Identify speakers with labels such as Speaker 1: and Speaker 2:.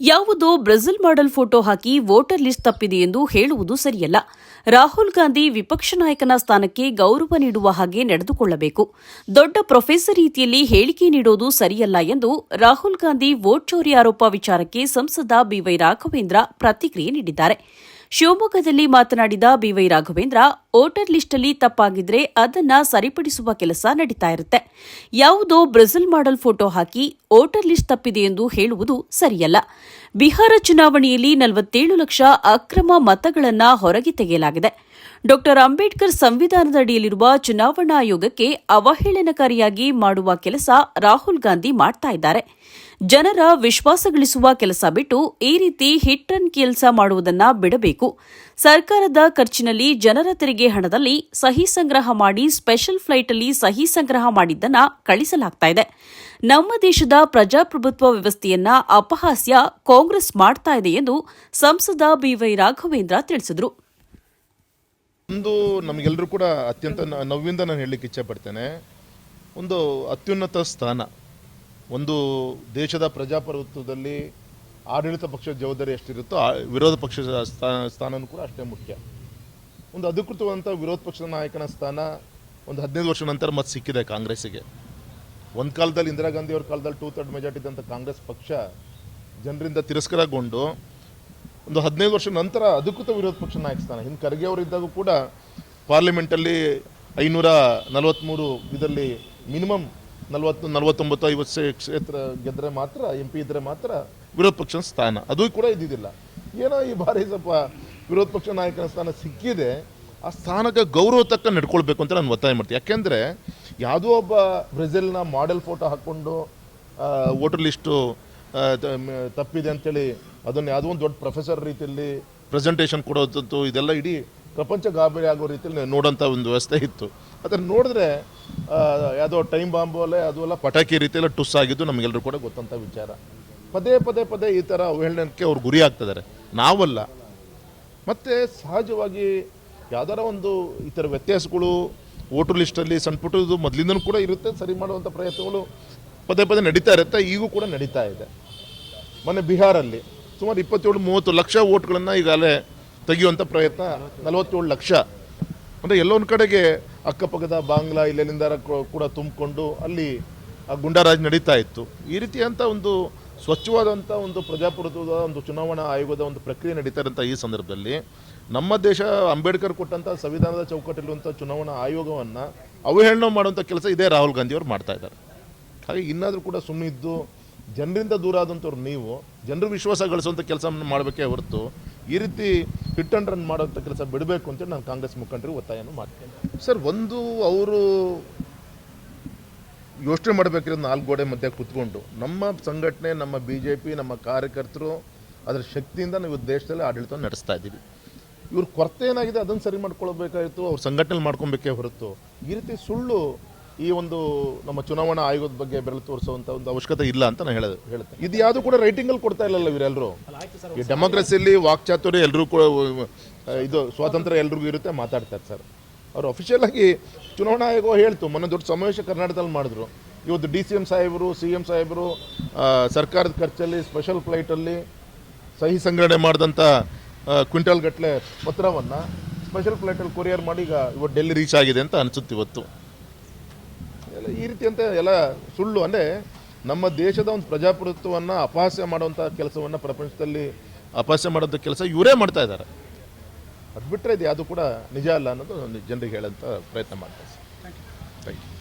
Speaker 1: ಯಾವುದೋ Brazil model photo ಹಾಕಿ voter list ತಪ್ಪಿದೆ ಎಂದು ಹೇಳುವುದು ಸರಿಯಲ್ಲ. ರಾಹುಲ್ ಗಾಂಧಿ ವಿಪಕ್ಷ ನಾಯಕನ ಸ್ಥಾನಕ್ಕೆ ಗೌರವ ನೀಡುವ ಹಾಗೆ ನಡೆದುಕೊಳ್ಳಬೇಕು. ದೊಡ್ಡ ಪ್ರೊಫೆಸರ್ ರೀತಿಯಲ್ಲಿ ಹೇಳಿಕೆ ನೀಡೋದು ಸರಿಯಲ್ಲ ಎಂದು ರಾಹುಲ್ ಗಾಂಧಿ ವೋಟ್ ಚೋರಿ ಆರೋಪ ವಿಚಾರಕ್ಕೆ ಸಂಸದ ಬಿವೈ ರಾಘವೇಂದ್ರ ಪ್ರತಿಕ್ರಿಯೆ ನೀಡಿದ್ದಾರೆ. ಶಿವಮೊಗ್ಗದಲ್ಲಿ ಮಾತನಾಡಿದ ಬಿವೈ ರಾಘವೇಂದ್ರ, ವೋಟರ್ ಲಿಸ್ಟಲ್ಲಿ ತಪ್ಪಾಗಿದ್ರೆ ಅದನ್ನ ಸರಿಪಡಿಸುವ ಕೆಲಸ ನಡೀತಾ ಇರುತ್ತೆ. ಯಾವುದೋ ಬ್ರೆಜಿಲ್ ಮಾಡೆಲ್ ಫೋಟೋ ಹಾಕಿ ವೋಟರ್ ಲಿಸ್ಟ್ ತಪ್ಪಿದೆ ಎಂದು ಹೇಳುವುದು ಸರಿಯಲ್ಲ. ಬಿಹಾರ ಚುನಾವಣೆಯಲ್ಲಿ ನಲವತ್ತೇಳು ಲಕ್ಷ ಅಕ್ರಮ ಮತಗಳನ್ನು ಹೊರಗೆ ತೆಗೆಯಲಾಗಿದೆ. ಡಾಕ್ಟರ್ ಅಂಬೇಡ್ಕರ್ ಸಂವಿಧಾನದ ಅಡಿಯಲ್ಲಿರುವ ಚುನಾವಣಾ ಆಯೋಗಕ್ಕೆ ಅವಹೇಳನಕಾರಿಯಾಗಿ ಮಾಡುವ ಕೆಲಸ ರಾಹುಲ್ ಗಾಂಧಿ ಮಾಡ್ತಾ ಇದ್ದಾರೆ. ಜನರ ವಿಶ್ವಾಸ ಗಳಿಸುವ ಕೆಲಸ ಬಿಟ್ಟು ಈ ರೀತಿ ಹಿಟ್ ಅನ್ ಕೆಲಸ ಮಾಡುವುದನ್ನ ಬಿಡಬೇಕು. ಸರ್ಕಾರದ ಖರ್ಚಿನಲ್ಲಿ ಜನರ ತೆರಿಗೆ ಹಣದಲ್ಲಿ ಸಹಿ ಸಂಗ್ರಹ ಮಾಡಿ ಸ್ಪೆಷಲ್ ಫ್ಲೈಟ್ ಅಲ್ಲಿ ಸಹಿ ಸಂಗ್ರಹ ಮಾಡಿದ್ದನ್ನ ಕಳಿಸಲಾಗ್ತಾ ಇದೆ. ನಮ್ಮ ದೇಶದ ಪ್ರಜಾಪ್ರಭುತ್ವ ವ್ಯವಸ್ಥೆಯನ್ನ ಅಪಹಾಸ್ಯ ಕಾಂಗ್ರೆಸ್ ಮಾಡ್ತಾ ಇದೆ ಎಂದು ಸಂಸದ ಬಿವೈ ರಾಘವೇಂದ್ರ ತಿಳಿಸಿದರು.
Speaker 2: ಒಂದು ನಮಗೆಲ್ಲರೂ ಕೂಡ ಅತ್ಯಂತ ನೋವಿಂದ ನಾನು ಹೇಳಲಿಕ್ಕೆ ಇಚ್ಛೆ ಪಡ್ತೇನೆ. ಒಂದು ಅತ್ಯುನ್ನತ ಸ್ಥಾನ. ಒಂದು ದೇಶದ ಪ್ರಜಾಪ್ರಭುತ್ವದಲ್ಲಿ ಆಡಳಿತ ಪಕ್ಷದ ಜವಾಬ್ದಾರಿ ಎಷ್ಟಿರುತ್ತೋ ಆ ವಿರೋಧ ಪಕ್ಷದ ಸ್ಥಾನ ಸ್ಥಾನನೂ ಕೂಡ ಅಷ್ಟೇ ಮುಖ್ಯ. ಒಂದು ಅಧಿಕೃತವಾದಂಥ ವಿರೋಧ ಪಕ್ಷದ ನಾಯಕನ ಸ್ಥಾನ ಒಂದು ಹದಿನೈದು ವರ್ಷ ನಂತರ ಮತ್ತೆ ಸಿಕ್ಕಿದೆ ಕಾಂಗ್ರೆಸ್ಸಿಗೆ. ಒಂದು ಕಾಲದಲ್ಲಿ ಇಂದಿರಾ ಗಾಂಧಿ ಅವ್ರ ಕಾಲದಲ್ಲಿ ಟೂ ಥರ್ಡ್ ಮೆಜಾರಿಟಿ ಇದ್ದಂಥ ಕಾಂಗ್ರೆಸ್ ಪಕ್ಷ ಜನರಿಂದ ತಿರಸ್ಕಾರಗೊಂಡು ಒಂದು ಹದಿನೈದು ವರ್ಷ ನಂತರ ಅಧಿಕೃತ ವಿರೋಧ ಪಕ್ಷ ನಾಯಕ ಸ್ಥಾನ. ಹಿಂದೆ ಖರ್ಗೆ ಅವರಿದ್ದಾಗ ಕೂಡ ಪಾರ್ಲಿಮೆಂಟಲ್ಲಿ ಐನೂರ ನಲವತ್ತ್ಮೂರು ಇದರಲ್ಲಿ ಮಿನಿಮಮ್ ನಲವತ್ತು, ನಲವತ್ತೊಂಬತ್ತು, ಐವತ್ತು ಕ್ಷೇತ್ರ ಗೆದ್ದರೆ ಮಾತ್ರ ಎಂ ಪಿ ಇದ್ದರೆ ಮಾತ್ರ ವಿರೋಧ ಪಕ್ಷದ ಸ್ಥಾನ. ಅದು ಕೂಡ ಇದ್ದಿದ್ದಿಲ್ಲ. ಏನೋ ಈ ಬಾರಿ ಸ್ವಲ್ಪ ವಿರೋಧ ಪಕ್ಷ ನಾಯಕನ ಸ್ಥಾನ ಸಿಕ್ಕಿದೆ. ಆ ಸ್ಥಾನಕ್ಕೆ ಗೌರವ ತಕ್ಕ ನಡ್ಕೊಳ್ಬೇಕು ಅಂತ ನಾನು ಒತ್ತಾಯ ಮಾಡ್ತೀನಿ. ಯಾಕೆಂದರೆ ಯಾವುದೋ ಒಬ್ಬ ಬ್ರೆಜಿಲ್ನ ಮಾಡೆಲ್ ಫೋಟೋ ಹಾಕ್ಕೊಂಡು ವೋಟರ್ ಲಿಸ್ಟು ತಪ್ಪಿದೆ ಅಂತೇಳಿ ಅದನ್ನು ಯಾವುದೋ ಒಂದು ದೊಡ್ಡ ಪ್ರೊಫೆಸರ್ ರೀತಿಯಲ್ಲಿ ಪ್ರೆಸೆಂಟೇಷನ್ ಕೊಡೋದಂತು ಇದೆಲ್ಲ ಇಡೀ ಪ್ರಪಂಚ ಗಾಬರಿ ಆಗೋ ರೀತಿಯಲ್ಲಿ ನೋಡೋಂಥ ಒಂದು ವ್ಯವಸ್ಥೆ ಇತ್ತು. ಅದನ್ನು ನೋಡಿದ್ರೆ ಯಾವುದೋ ಟೈಮ್ ಬಾಂಬು ಅಲ್ಲೇ ಅದು ಎಲ್ಲ ಪಟಾಕಿ ರೀತಿಯಲ್ಲ ಟುಸ್ ಆಗಿದ್ದು ನಮಗೆಲ್ಲರೂ ಕೂಡ ಗೊತ್ತಂಥ ವಿಚಾರ. ಪದೇ ಪದೇ ಪದೇ ಈ ಥರ ಅವಹೇಳನಕ್ಕೆ ಅವ್ರು ಗುರಿ ಆಗ್ತಿದ್ದಾರೆ. ನಾವಲ್ಲ. ಮತ್ತು ಸಹಜವಾಗಿ ಯಾವ್ದಾರ ಒಂದು ಈ ಥರ ವ್ಯತ್ಯಾಸಗಳು, ವೋಟರ್ ಲಿಸ್ಟಲ್ಲಿ ಸಣ್ಣ ಪುಟ್ಟದು ಮೊದಲಿಂದನೂ ಕೂಡ ಇರುತ್ತೆ, ಸರಿ ಮಾಡುವಂಥ ಪ್ರಯತ್ನಗಳು ಪದೇ ಪದೇ ನಡೀತಾ ಇರುತ್ತೆ, ಈಗೂ ಕೂಡ ನಡೀತಾ ಇದೆ. ಮೊನ್ನೆ ಬಿಹಾರಲ್ಲಿ ಸುಮಾರು ಇಪ್ಪತ್ತೇಳು, ಮೂವತ್ತು ಲಕ್ಷ ಓಟ್ಗಳನ್ನು ಈಗಾಗಲೇ ತೆಗೆಯುವಂಥ ಪ್ರಯತ್ನ, ನಲವತ್ತೇಳು ಲಕ್ಷ. ಅಂದರೆ ಎಲ್ಲೊಂದು ಕಡೆಗೆ ಅಕ್ಕಪಕ್ಕದ ಬಾಂಗ್ಲಾ ಇಲ್ಲೆಲ್ಲಿಂದ ಕೂಡ ತುಂಬಿಕೊಂಡು ಅಲ್ಲಿ ಆ ಗುಂಡಾರಾಜ್ ನಡೀತಾ ಇತ್ತು. ಈ ರೀತಿಯಂಥ ಒಂದು ಸ್ವಚ್ಛವಾದಂಥ ಒಂದು ಪ್ರಜಾಪ್ರಭುತ್ವದ ಒಂದು ಚುನಾವಣಾ ಆಯೋಗದ ಒಂದು ಪ್ರಕ್ರಿಯೆ ನಡೀತಾ ಇರೋಂಥ ಈ ಸಂದರ್ಭದಲ್ಲಿ ನಮ್ಮ ದೇಶ ಅಂಬೇಡ್ಕರ್ ಕೊಟ್ಟಂಥ ಸಂವಿಧಾನದ ಚೌಕಟ್ಟಲ್ಲಿರುವಂಥ ಚುನಾವಣಾ ಆಯೋಗವನ್ನು ಅವಹೇಳನ ಮಾಡುವಂಥ ಕೆಲಸ ಇದೇ ರಾಹುಲ್ ಗಾಂಧಿಯವರು ಮಾಡ್ತಾ ಇದ್ದಾರೆ. ಹಾಗೆ ಇನ್ನಾದರೂ ಕೂಡ ಸುಮ್ಮನೆ ಇದ್ದು ಜನರಿಂದ ದೂರ ಆದಂಥವ್ರು ನೀವು, ಜನರು ವಿಶ್ವಾಸ ಗಳಿಸುವಂಥ ಕೆಲಸವನ್ನು ಮಾಡಬೇಕೇ ಹೊರತು, ಈ ರೀತಿ ಹಿಟ್ ಅಂಡ್ ರನ್ ಮಾಡೋಂಥ ಕೆಲಸ ಬಿಡಬೇಕು ಅಂತೇಳಿ ನಾನು ಕಾಂಗ್ರೆಸ್ ಮುಖಂಡರಿಗೆ ಒತ್ತಾಯನೂ ಮಾಡ್ತೇನೆ. ಸರ್, ಒಂದು ಅವರು ಯೋಚನೆ ಮಾಡಬೇಕಿರೋ ನಾಲ್ಕು ಗೋಡೆ ಮಧ್ಯೆ ಕೂತ್ಕೊಂಡು, ನಮ್ಮ ಸಂಘಟನೆ, ನಮ್ಮ ಬಿ ಜೆ ಪಿ ನಮ್ಮ ಕಾರ್ಯಕರ್ತರು ಅದರ ಶಕ್ತಿಯಿಂದ ನಾವು ದೇಶದಲ್ಲಿ ಆಡಳಿತ ನಡೆಸ್ತಾ ಇದ್ದೀವಿ. ಇವ್ರ ಕೊರತೆ ಏನಾಗಿದೆ ಅದನ್ನು ಸರಿ ಮಾಡ್ಕೊಳ್ಬೇಕಾಯಿತು, ಅವ್ರ ಸಂಘಟನೆ ಮಾಡ್ಕೊಬೇಕೇ ಹೊರತು, ಈ ರೀತಿ ಸುಳ್ಳು ಈ ಒಂದು ನಮ್ಮ ಚುನಾವಣಾ ಆಯೋಗದ ಬಗ್ಗೆ ಬೆರಳು ತೋರಿಸುವಂಥ ಒಂದು ಅವಶ್ಯಕತೆ ಇಲ್ಲ ಅಂತ ನಾನು ಹೇಳೋದು ಹೇಳ್ತೇನೆ. ಇದು ಯಾವುದು ಕೂಡ ರೈಟಿಂಗಲ್ಲಿ ಕೊಡ್ತಾ ಇಲ್ಲಲ್ಲ ಇವರೆಲ್ಲರೂ ಈ ಡೆಮೋಕ್ರಸಿಯಲ್ಲಿ ವಾಕ್ಚಾತುರ್ಯ ಎಲ್ಲರೂ ಕೂಡ ಇದು ಸ್ವಾತಂತ್ರ್ಯ ಎಲ್ರಿಗೂ ಇರುತ್ತೆ ಮಾತಾಡ್ತಾರೆ ಸರ್. ಅವರು ಅಫಿಷಿಯಲ್ ಆಗಿ ಚುನಾವಣಾ ಆಯೋಗ ಹೇಳ್ತು. ಮೊನ್ನೆ ದೊಡ್ಡ ಸಮಾವೇಶ ಕರ್ನಾಟಕದಲ್ಲಿ ಮಾಡಿದ್ರು. ಇವತ್ತು ಡಿ ಸಿ ಎಂ ಸಾಹೇಬರು, ಸಿ ಎಂ ಸಾಹೇಬರು ಸರ್ಕಾರದ ಖರ್ಚಲ್ಲಿ ಸ್ಪೆಷಲ್ ಫ್ಲೈಟಲ್ಲಿ ಸಹಿ ಸಂಗ್ರಹಣೆ ಮಾಡಿದಂಥ ಕ್ವಿಂಟಲ್ ಗಟ್ಟಲೆ ಪತ್ರವನ್ನು ಸ್ಪೆಷಲ್ ಫ್ಲೈಟಲ್ಲಿ ಕೊರಿಯರ್ ಮಾಡಿ ಈಗ ಇವತ್ತು ಡೆಲ್ಲಿ ರೀಚ್ ಆಗಿದೆ ಅಂತ ಅನಿಸುತ್ತೆ ಇವತ್ತು. ಈ ರೀತಿ ಅಂತ ಎಲ್ಲ ಸುಳ್ಳು. ಅಂದರೆ ನಮ್ಮ ದೇಶದ ಒಂದು ಪ್ರಜಾಪ್ರಭುತ್ವವನ್ನು ಅಪಹಾಸ್ಯ ಮಾಡುವಂಥ ಕೆಲಸವನ್ನು ಪ್ರಪಂಚದಲ್ಲಿ ಅಪಹಾಸ್ಯ ಮಾಡೋಂಥ ಕೆಲಸ ಇವರೇ ಮಾಡ್ತಾ ಇದ್ದಾರೆ. ಅದು ಬಿಟ್ಟರೆ ಇದು ಯಾವುದು ಕೂಡ ನಿಜ ಅಲ್ಲ ಅನ್ನೋದು ಜನರಿಗೆ ಹೇಳೋಂಥ ಪ್ರಯತ್ನ ಮಾಡ್ತಾರೆ ಥ್ಯಾಂಕ್ ಯು